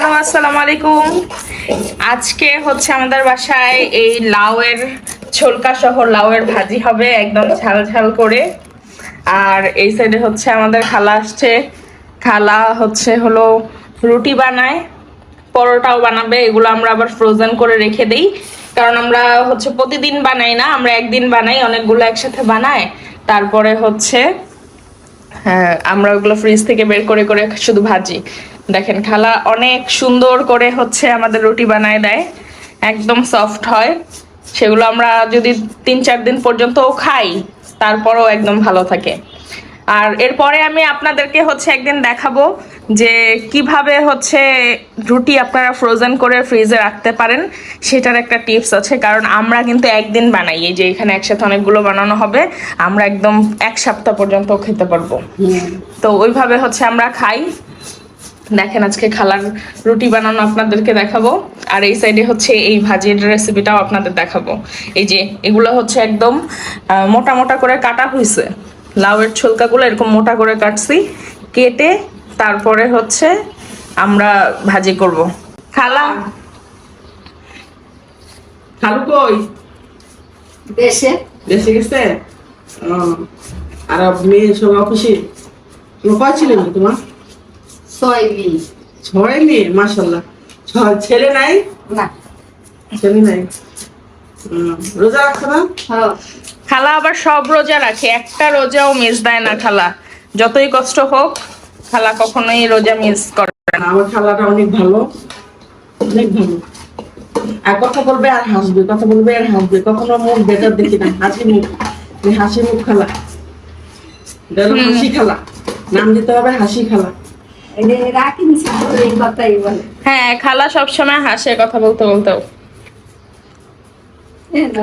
Hello, আসসালামু আলাইকুম। আজকে হচ্ছে আমাদের বাসায় এই লাউয়ের ছোলকা সহ লাউয়ের ভাজি হবে, একদম ঝাল ঝাল করে। আর এই সাইডে হচ্ছে আমাদের খালা আসছে। খালা হচ্ছে হলো রুটি বানায়, পরোটাও বানাবে, এগুলো আমরা আবার ফ্রোজেন করে রেখে দেই। কারণ আমরা হচ্ছে প্রতিদিন বানাই না, আমরা একদিন বানাই, অনেকগুলো একসাথে বানাই তারপরে হচ্ছে হ্যাঁ আমরা ওগুলো ফ্রিজ থেকে বের করে করে শুধু ভাজি। দেখেন খালা অনেক সুন্দর করে হচ্ছে আমাদের রুটি বানায় দেয়। একদম সফট হয়। সেগুলো আমরা যদি তিন চার দিন পর্যন্তও খাই তারপরও একদম ভালো থাকে। আর এরপরে আমি আপনাদেরকে হচ্ছে একদিন দেখাবো যে কীভাবে হচ্ছে রুটি আপনারা ফ্রোজেন করে ফ্রিজে রাখতে পারেন সেটার একটা টিপস আছে। কারণ আমরা কিন্তু একদিন বানাই এই যে এখানে একসাথে অনেকগুলো বানানো হবে আমরা একদম এক সপ্তাহ পর্যন্ত খেতে পারব। তো ওইভাবে হচ্ছে আমরা খাই। দেখেন আজকে খালার রুটি বানানো আপনাদেরকে দেখাবো। আর এই সাইডে হচ্ছে এই ভাজির রেসিপিটাও আপনাদের দেখাবো। এই যে এগুলো হচ্ছে একদম মোটা মোটা করে কাটা হয়েছে লাউয়ের ছোলকাগুলো এরকম মোটা করে কাটছি কেটে তারপরে হচ্ছে আমরা ভাজি করব। খালা খালু কই? দেশে। দেশে গেছে? আর মেয়ে সব অফিসে কয় ছেলে তোমার? ছয় মিল। ছয় মেয়ে মাসাল্লাহ ছেলে নাই? না। ছেলে নাই। রোজা না? হ্যাঁ। খালা আবার সব রোজা রাখে একটা রোজাও মিস দেয় না খালা। যতই কষ্ট হোক খালা কখনোই রোজা মিস করে না। আমার খালাটা অনেক ভালো। অনেক ভালো। আর কথা বলবে আর হাসবে কথা বলবে আর হাসবে। কখনো মুখ বেজার দেখি না হাসি মুখ। এই হাসি মুখ খালা। হাসি খালা। নাম দিতে হবে হাসি খালা। হ্যাঁ খালা সবসময় হাসে কথা বলতে বলতেও। তো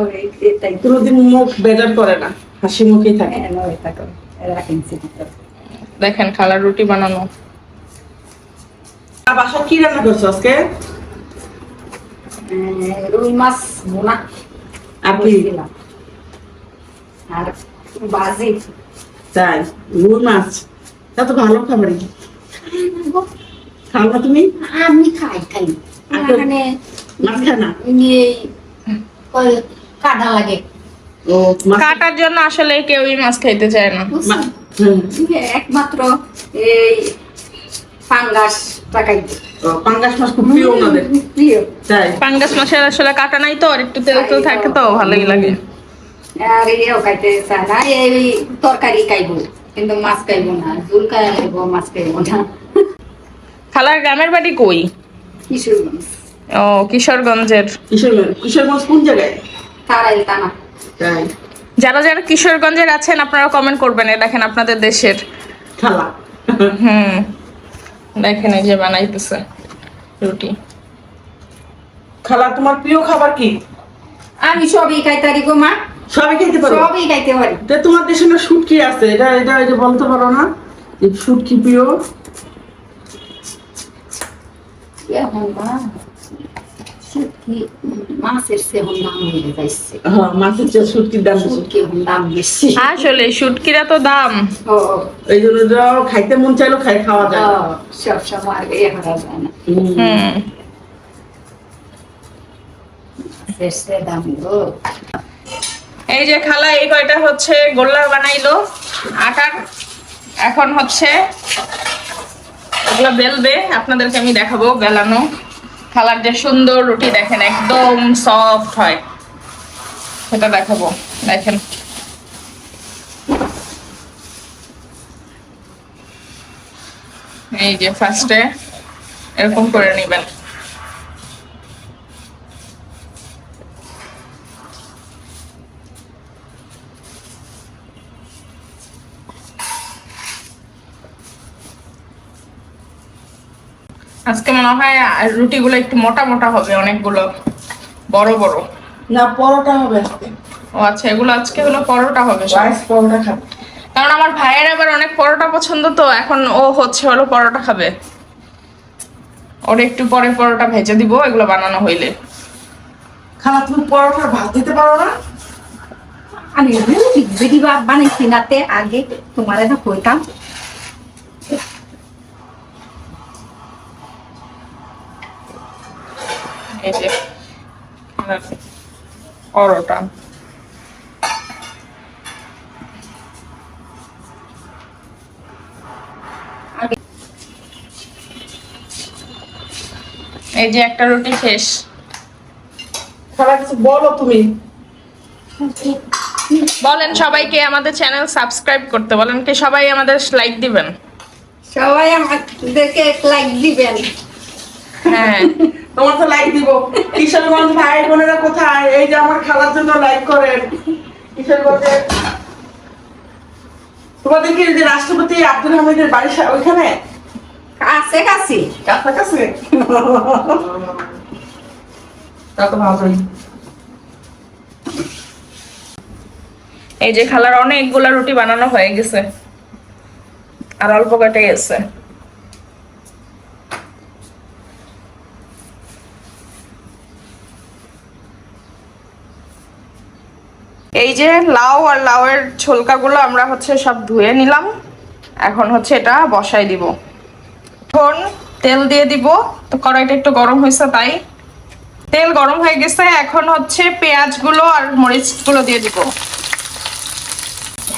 কোনোদিন মুখ বেজার করে না হাসি মুখেই থাকে। এ নাও এটা করো রাখি নিছি দেখেন খালার রুটি বানানো। বাসা কি রান্না করছ আজকে? রুই মাছ বোনা দিলাম আর বাজি। তাই রুই মাছ। তা তো ভালো খাবারই। খাও না তুমি? আমি খাই খাই। আচ্ছা। এখানে নিয়ে কাটা লাগে। ও কাটার জন্য আসলে কেউই মাছ খাইতে চায় না। একমাত্র এই টাকাই পাঙ্গাস মাছ খুব প্রিয় ওনাদের। প্রিয়। তাই? পাঙ্গাস মাছের আসলে কাটা নাই তো আর একটু তেল তেল থাকে তো ভালোই লাগে। আর এও খাইতে চায় না এই তরকারি খাইবো। কিন্তু মাছ খাইবো না ঝুল খাইবো মাছ খাইবো না। খালার গ্রামের বাড়ি কই? কিশোরগঞ্জ। ও কিশোরগঞ্জের। কিশোরগঞ্জ কিশোরগঞ্জ কোন জায়গায়? তারাই টানা তাই যারা যারা কিশোরগঞ্জের আছেন আপনারা কমেন্ট করবেন। দেখেন আপনাদের দেশের। খালা। হুম। দেখেন এই যে বানাইতেছে রুটি। খালা তোমার প্রিয় খাবার কি? আমি সবই খাই পারি গো মা। সবাই খেতে পারো? সবই খাইতে পারি। তা তোমার দেশে না শুটকি আছে? এটা এটা এটা বলতে পারো না। যে শুটকি প্রিয়। আসলে শুটকিরা তো দাম। ও এই জন্য খাইতে মন চাইলেও খাই খাওয়া যায়। না। সব সময় যায় না। হুম। দাম গো এই যে খালা, এই কয়টা হচ্ছে? গোল্লা বানাইলো, আটার, এখন হচ্ছে এগুলো বেলবে। আপনাদেরকে আমি দেখাবো বেলানো। খালার যে সুন্দর রুটি দেখেন, একদম সফট হয়। সেটা দেখাবো, দেখেন। এই যে ফার্স্টে এরকম করে নেবেন। আজকে মনে হয় আর রুটিগুলো একটু মোটা মোটা হবে অনেকগুলো বড় বড়। না পরোটা হবে আজকে ও আচ্ছা এগুলো আজকে হলো পরোটা হবে রাইস পরোটা খাবে। কারণ আমার ভাইয়ের আবার অনেক পরোটা পছন্দ তো এখন ও হচ্ছে হলো পরোটা খাবে। ওর একটু পরে পরোটা ভেজে দিব এগুলো বানানো হইলে। খালা তুমি পরোটা ভাত দিতে পারো না? আমি রুটি যদি বা বানাইছি নাতে আগে তোমার এটা কইতাম এই যে পরোটা। এই যে একটা রুটি শেষ। খালা কিছু বলো তুমি। বলেন সবাইকে আমাদের চ্যানেল সাবস্ক্রাইব করতে। বলেন কি সবাই আমাদের লাইক দিবেন। সবাই আমাদেরকে লাইক দিবেন। হ্যাঁ। তোমার তো লাইক দিব। কিশোরগঞ্জ ভাই বোনেরা কোথায়? এই যে আমার খালার জন্য লাইক করেন। কিশোরগঞ্জে। তোমাদের কি যে রাষ্ট্রপতি আব্দুল হামিদের বাড়ি ওইখানে? কাছে কাছে। কাছাকাছি? তা তো ভালোই। এই যে খালার অনেকগুলা রুটি বানানো হয়ে গেছে। আর অল্প কেটে গেছে। এই যে লাউ আর লাউয়ের ছোলকাগুলো আমরা হচ্ছে সব ধুয়ে নিলাম। এখন হচ্ছে এটা বসাই দিব। এখন তেল দিয়ে দিব। তো কড়াইটা একটু গরম হয়েছে তাই। তেল গরম হয়ে গেছে, এখন হচ্ছে পেঁয়াজগুলো আর মরিচগুলো দিয়ে দিব।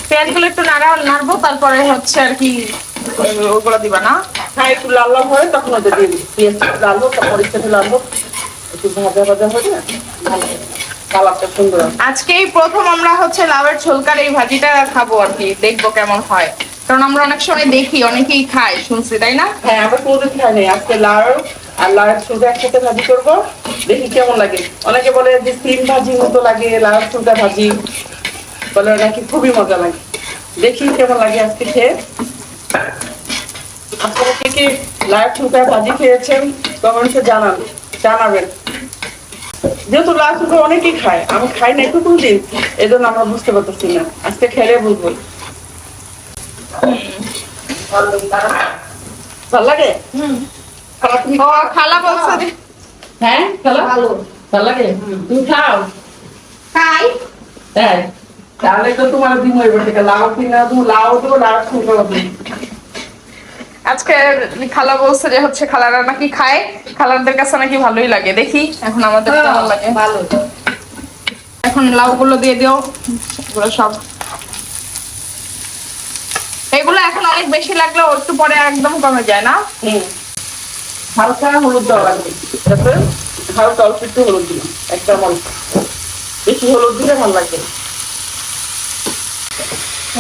পেঁয়াজগুলো একটু নাড়া নাড়বো, তারপরে হচ্ছে আর কি, ওগুলো দিবা না? হ্যাঁ একটু লাল লাল হয়, তখন পেঁয়াজ লাল হোক লাল হোক, একটু ভাজা ভাজা হয়ে ভালো। কালারটা সুন্দর। আজকেই প্রথম আমরা হচ্ছে লাউয়ের ছোলকার এই ভাজিটা খাব আর কি দেখব কেমন হয়। কারণ আমরা অনেক সময় দেখি অনেকেই খায় শুনছি তাই না? হ্যাঁ আমরা কোনোদিন খাই নাই। আজকে লাউ আর লাউয়ের শুধু একসাথে ভাজি করব দেখি কেমন লাগে। অনেকে বলে যে সিম ভাজি মতো লাগে লাউয়ের শুধু ভাজি। বলে নাকি খুবই মজা লাগে। দেখি কেমন লাগে আজকে খেয়ে। আপনারা কে কে লাউয়ের শুধু ভাজি খেয়েছেন কমেন্টসে জানান জানাবেন। যেহেতু লাউ শুধু অনেকেই খায় আমি খাই না একটু কোনদিন এই জন্য আমরা বুঝতে পারতেছি না। আজকে খেলে বুঝব ভালো লাগে? খালা খালা বলছে হ্যাঁ খালা? ভালো। ভালো লাগে? তুমি খাও? খাই। তাই? তাহলে তো তোমার দিন হইবে থেকে লাউ কিনা তুমি লাউ দেবো লাউ হবে আজকে খালা বলছে যে হচ্ছে খালারা নাকি খায়। খালারদের কাছে নাকি ভালোই লাগে। দেখি এখন আমাদের কেমন লাগে। ভালো। এখন লাউগুলো দিয়ে দিও। এগুলো সব। এগুলো এখন অনেক বেশি লাগলেও একটু পরে একদম কমে যায় না? হালকা হলুদ দেওয়া লাগবে। যাতে হালকা অল্প একটু হলুদ দিলাম। একটা অল্প বেশি হলুদ দিলে ভালো লাগে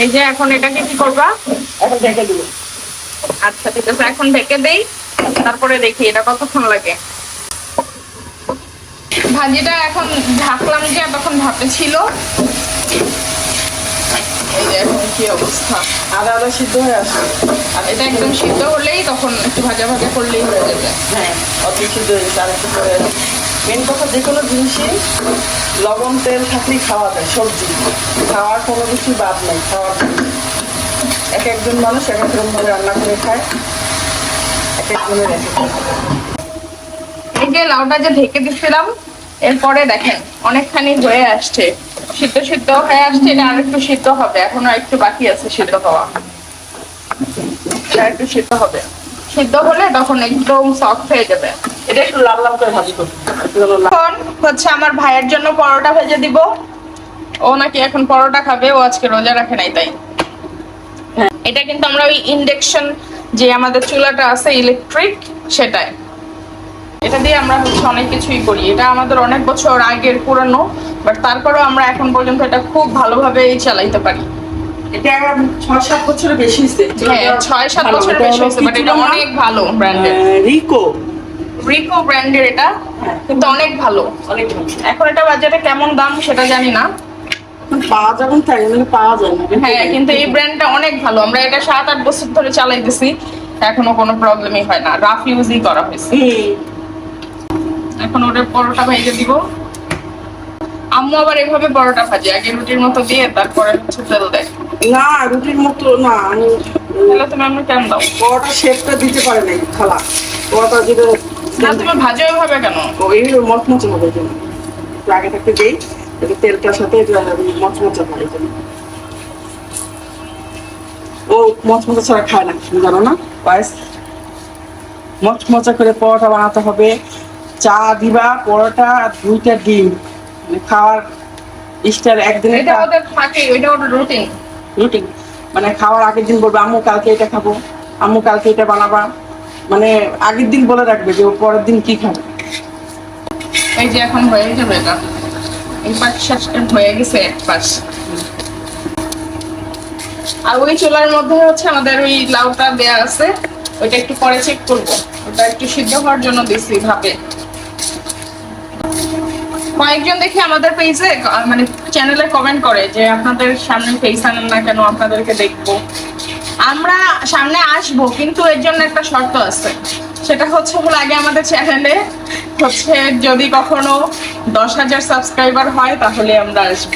এই যে এখন এটাকে কি করবা? এখন ঢেকে দিব। আচ্ছা ঠিক আছে এখন ঢেকে দেই তারপরে দেখি এটা কতক্ষণ লাগে। ভাজিটা এখন ঢাকলাম যে তখন ভাপে ছিল। এখন কি অবস্থা? আদা আদা সিদ্ধ হয়ে আসে আর এটা একদম সিদ্ধ হলেই তখন একটু ভাজা ভাজা করলেই হয়ে যাবে। হ্যাঁ অত সিদ্ধ হয়ে গেছে আর একটু পরে মেন কথা যে কোনো জিনিসই লবণ তেল থাকলেই খাওয়া যায় সবজি। খাওয়ার কোনো কিছু বাদ নেই খাওয়ার এক একজন মানুষ এক এক রকম ভাবে রান্না করে খায়। এক একজনের এক। এই যে লাউটা যে ঢেকে দিচ্ছিলাম এরপরে দেখেন অনেকখানি হয়ে আসছে। সিদ্ধ সিদ্ধ হয়ে আসছে এটা আর একটু সিদ্ধ হবে। এখনও একটু বাকি আছে সিদ্ধ হওয়া। একটু সিদ্ধ হবে। সিদ্ধ হলে তখন একদম সফট হয়ে যাবে। এটা একটু লাল লাল করে ভাজি এখন হচ্ছে আমার ভাইয়ের জন্য পরোটা ভেজে দিব। ও নাকি এখন পরোটা খাবে ও আজকে রোজা রাখে নাই তাই। এটা কিন্তু আমরা ওই ইন্ডাকশন যে আমাদের চুলাটা আছে ইলেকট্রিক সেটাই। এটা দিয়ে আমরা হচ্ছে অনেক কিছুই করি। এটা আমাদের অনেক বছর আগের পুরানো বাট তারপরেও আমরা এখন পর্যন্ত এটা খুব ভালোভাবেই চালাইতে পারি। এটা ছয় সাত বছরের বেশি হ্যাঁ ছয় সাত ভালো, বেশি হয়েছে বাট এটা অনেক ভালো ব্র্যান্ডের রিকো রিকো ব্র্যান্ডের এটা হ্যাঁ। কিন্তু অনেক ভালো। অনেক এখন এটা বাজারে কেমন দাম সেটা জানি না। পাওয়া যাবে তাই পাওয়া যায় না। হ্যাঁ কিন্তু এই ব্র্যান্ডটা অনেক ভালো। আমরা এটা সাত আট বছর ধরে চালাইতেছি এখনও কোনো প্রবলেমই হয় না। রাফ ইউজই করা হয়েছে। এখন ওটা পরোটা ভেজে দিব। আম্মু আবার এভাবে পরোটা ভাজে। আগে রুটির মতো দিয়ে তারপরে হচ্ছে তেল দেয়। না রুটির মতো না আমি তাহলে তুমি আমরা কেন দাও? বড়টা শেপটা দিতে পারে নাই খালা। দিলে না তুমি ভাজো এভাবে কেন? ওই মচমচে হবে আগে থাকতে দেই। একটু তেলটার সাথে মচমচে জন্য। ও মচমচা ছাড়া খায় না জানো না? পায়েস। মচমচা করে পরোটা বানাতে হবে। চা দিবা পরোটা দুইটা ডিম। মানে খাওয়ার স্টার একদিনে এটা ওদের থাকে ওইটা ওদের রুটিন রুটিন মানে খাওয়ার আগের দিন বলবে আম্মু কালকে এটা খাব। আম্মু কালকে এটা বানাবা। মানে আগের দিন বলে রাখবে যে ও পরের দিন কি খাবে। এই যে এখন হয়ে যাবে এটা। আর ওই মধ্যে হচ্ছে আমাদের ওই লাউটা দেয়া আছে, ওইটা একটু পরে চেক ওটা একটু সিদ্ধ হওয়ার জন্য ভাবে কয়েকজন দেখি আমাদের পেজে মানে চ্যানেলে কমেন্ট করে যে আপনাদের সামনে পেজ আনেন না কেন, আপনাদেরকে দেখব। আমরা সামনে আসব, কিন্তু এর জন্য একটা শর্ত আছে। সেটা হচ্ছে হলো আগে আমাদের চ্যানেলে হচ্ছে যদি কখনো দশ হাজার সাবস্ক্রাইবার হয় তাহলে আমরা আসব।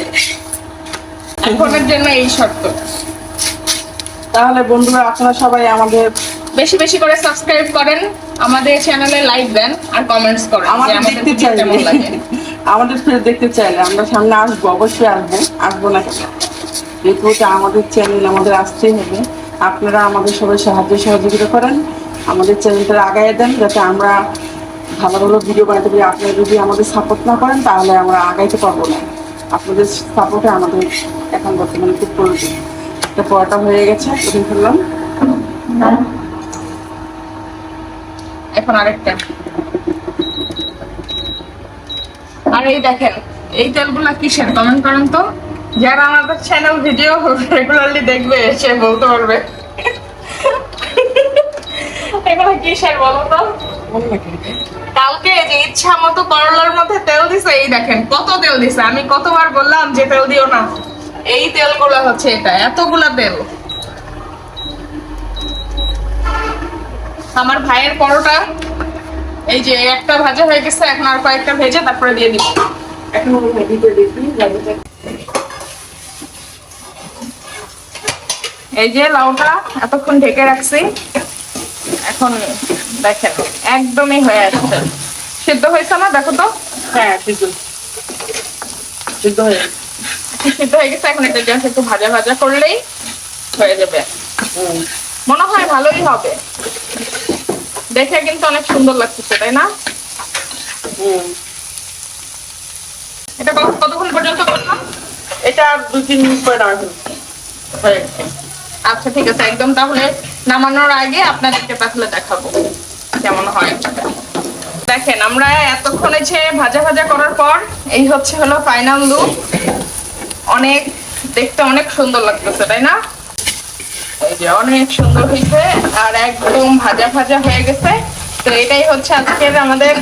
এখনের জন্য এই শর্ত। তাহলে বন্ধুরা আপনারা সবাই আমাদের বেশি বেশি করে সাবস্ক্রাইব করেন আমাদের চ্যানেলে লাইক দেন আর কমেন্টস করেন আমাদের দেখতে চাইলে কেমন লাগে। আমাদের ফেস দেখতে চাইলে আমরা সামনে আসব অবশ্যই আসব আসব না কেন? যেহেতু আমাদের চ্যানেল আমাদের আসতেই হবে। আপনারা আমাদের সবাই সাহায্য সহযোগিতা করেন। আমাদের চ্যানেলটা আগায় দেন, যাতে আমরা ভালো ভালো ভিডিও বানাতে পারি। আপনারা যদি আমাদের সাপোর্ট না করেন, তাহলে আমরা আগাইতে পারব না। আপনাদের সাপোর্টে আমাদের এখন বর্তমানে খুব প্রয়োজন। এটা পড়াটা হয়ে গেছে উঠে ফেললাম। এখন আরেকটা। আর এই দেখেন, এই তেলগুলা কিসের? কমেন্ট করেন তো। যারা আমাদের চ্যানেল ভিডিও রেগুলারলি দেখবে, সে বলতে পারবে। এগুলো কিসের বলো তো? কালকে যে ইচ্ছা মতো করলার মধ্যে তেল দিছে, এই দেখেন কত তেল দিছে। আমি কতবার বললাম যে তেল দিও না। এই তেলগুলো হচ্ছে এটা, এতগুলা তেল। আমার ভাইয়ের পরোটা, এই যে একটা ভাজা হয়ে গেছে, এখন আর কয়েকটা ভেজে তারপরে দিয়ে দিব। এখন এই যে লাউটা এতক্ষণ ঢেকে রাখছি। এখন দেখেন একদমই হয়ে আসছে। সিদ্ধ হয়েছে না? দেখো তো। হ্যাঁ ঠিক সিদ্ধ হয়ে সিদ্ধ হয়ে গেছে। এখন এটা জাস্ট একটু ভাজা ভাজা করলেই হয়ে যাবে। মনে হয় ভালোই হবে। দেখে কিন্তু অনেক সুন্দর লাগতেছে তাই না? হুম। এটা কতক্ষণ পর্যন্ত করলাম? এটা দুই তিন মিনিট পরে। আচ্ছা ঠিক আছে। একদম তাহলে নামানোর আগে আপনাদেরকে তাহলে দেখাবো কেমন হয়। দেখেন, আমরা এতক্ষণ এসে ভাজা ভাজা করার পর এই হচ্ছে হলো ফাইনাল লুক অনেক, দেখতে অনেক সুন্দর লাগতেছে, তাই না? যে অনেক সুন্দর হয়েছে আর একদম ভাজা ভাজা হয়ে গেছে। তো এটাই হচ্ছে আজকের আমাদের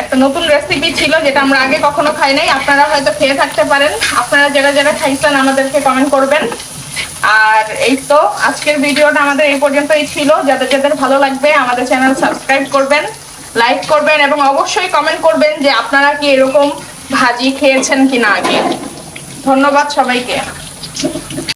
একটা নতুন রেসিপি ছিল যেটা আমরা আগে কখনো খাই নাই। আপনারা হয়তো খেয়ে থাকতে পারেন। আপনারা যারা যারা খাইছেন, আমাদেরকে কমেন্ট করবেন। আর এই তো আজকের ভিডিওটা আমাদের এই পর্যন্তই ছিল। যাদের যাদের ভালো লাগবে, আমাদের চ্যানেল সাবস্ক্রাইব করবেন লাইক করবেন এবং অবশ্যই কমেন্ট করবেন যে আপনারা কি এরকম ভাজি খেয়েছেন কি না আগে। ধন্যবাদ সবাইকে।